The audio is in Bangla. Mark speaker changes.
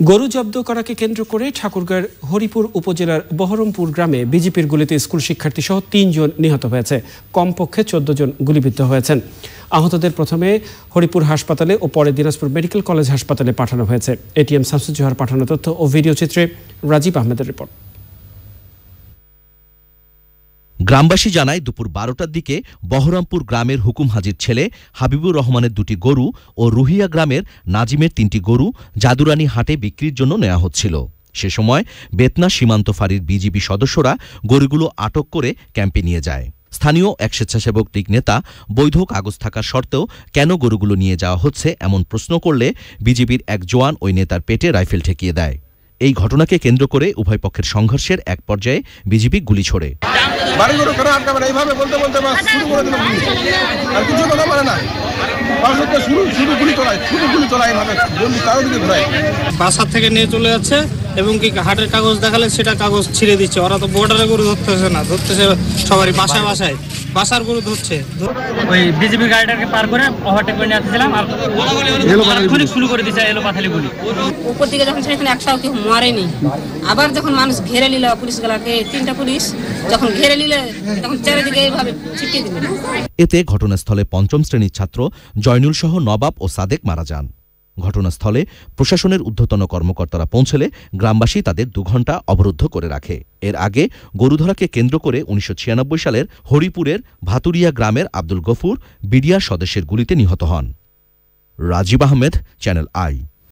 Speaker 1: গরু জব্দ করাকে কেন্দ্র করে ঠাকুরগাঁর হরিপুর উপজেলার বহরমপুর গ্রামে বিজেপির গুলিতে স্কুল শিক্ষার্থী সহ তিনজন নিহত হয়েছে। কমপক্ষে চোদ্দ জন গুলিবিদ্ধ হয়েছেন। আহতদের প্রথমে হরিপুর হাসপাতালে ও পরে দিনাজপুর মেডিকেল কলেজ হাসপাতালে পাঠানো হয়েছে। এটিএম শামসুজ্জোহার পাঠানো তথ্য ও ভিডিও চিত্রে রাজীব আহমেদের রিপোর্ট।
Speaker 2: গ্রামবাসী জানায়, দুপুর বারোটার দিকে বহরমপুর গ্রামের হুকুম হাজির ছেলে হাবিবুর রহমানের দুটি গরু ও রুহিয়া গ্রামের নাজিমের তিনটি গরু জাদুরানি হাটে বিক্রির জন্য নেওয়া হচ্ছিল। সে সময় বেতনা সীমান্ত ফাঁড়ির বিজিবি সদস্যরা গরুগুলো আটক করে ক্যাম্পে নিয়ে যায়। স্থানীয় এক স্বেচ্ছাসেবক লীগ নেতা বৈধ কাগজ থাকা সত্ত্বেও কেন গরুগুলো নিয়ে যাওয়া হচ্ছে এমন প্রশ্ন করলে বিজিবির এক জোয়ান ওই নেতার পেটে রাইফেল ঠেকিয়ে দেয়। এই ঘটনাকে কেন্দ্র করে উভয় পক্ষের সংঘর্ষের এক পর্যায়ে বিজিবি গুলি ছোড়ে।
Speaker 3: বাড়িগুলো কেন আটকাবে না এইভাবে বলতে বলতে বা শুরু করে দিল আর কিছু কথা বলে না। পাশে শুরু শুরু গুলি চলায় চলায় এইভাবে। বন্ধু কারও দিকে ঘুরায়।
Speaker 4: বাসার থেকে নিয়ে চলে যাচ্ছে এবং কি হাটের কাগজ দেখালে সেটা কাগজ ছিঁড়ে দিচ্ছে। ওরা তো বর্ডারে গরু ধরতেছে না, ধরতেছে সবারই বাসায় বাসায়। বাসার গরু ধরছে।
Speaker 5: ওই বিজেপি গাড়িটাকে পার করে ওভারটেক করে নিয়ে আসছিলাম আর শুরু করে দিচ্ছে এলো পাথালি গুলি।
Speaker 6: উপর দিকে যখন সেখানে একটাও কেউ মরেনি আবার যখন মানুষ ঘেরে নিল পুলিশ গুলাকে তিনটা পুলিশ যখন ঘেরে নিলে তখন চারিদিকে এইভাবে ছিটিয়ে দিল।
Speaker 2: এতে ঘটনাস্থলে পঞ্চম শ্রেণির ছাত্র জয়নুল সহ নবাব ও সাদেক মারা যান। ঘটনাস্থলে প্রশাসনের ঊর্ধ্বতন কর্মকর্তারা পৌঁছলে গ্রামবাসী তাদের দুঘণ্টা অবরুদ্ধ করে রাখে। এর আগে গরুধরাকে কেন্দ্র করে উনিশশো ছিয়ানব্বই সালের হরিপুরের ভাতুরিয়া গ্রামের আব্দুল গফুর বিডিআর সদস্যের গুলিতে নিহত হন। Rajib Ahmed, channel I.